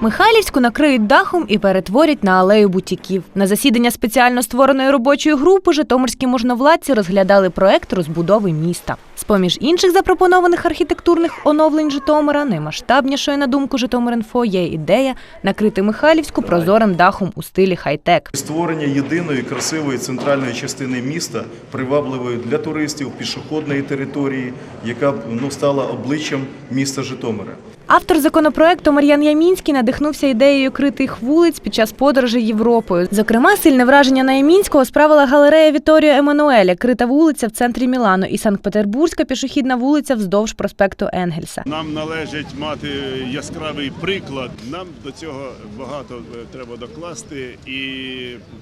Михайлівську накриють дахом і перетворять на алею бутіків. На засідання спеціально створеної робочої групи житомирські можновладці розглядали проект розбудови міста. З-поміж інших запропонованих архітектурних оновлень Житомира, наймасштабнішою, на думку Житомир.Інфо, є ідея накрити Михайлівську прозорим дахом у стилі хай-тек. Створення єдиної красивої центральної частини міста, привабливої для туристів, пішохідної території, яка б ну, стала обличчям міста Житомира. Автор законопроекту Мар'ян Ямінський надихнувся ідеєю критих вулиць під час подорожей Європою. Зокрема, сильне враження на Ямінського справила галерея Віторіо Еммануеля, крита вулиця в центрі Мілану і Санкт-Петербурзька пішохідна вулиця вздовж проспекту Енгельса. Нам належить мати яскравий приклад. Нам до цього багато е, треба докласти, і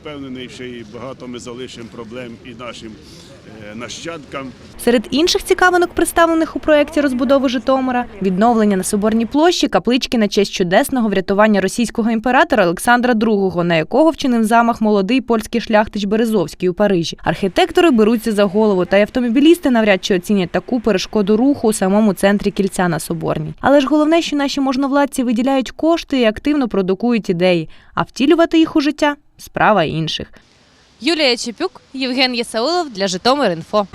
впевнений, що і багато ми залишимо проблем і нашим е, нащадкам. Серед інших цікавинок, представлених у проєкті розбудови Житомира, відновлення на Соборній площі каплички на честь чудесного врятування російського імператора Олександра II, на якого вчинив замах молодий польський шляхтич Березовський у Парижі. Архітектори беруться за голову, та й автомобілісти навряд чи оцінять таку перешкоду руху у самому центрі кільця на Соборній. Але ж головне, що наші можновладці виділяють кошти і активно продукують ідеї, а втілювати їх у життя справа інших. Юлія Чепюк, Євген Єсаулов для Житомир.Інфо.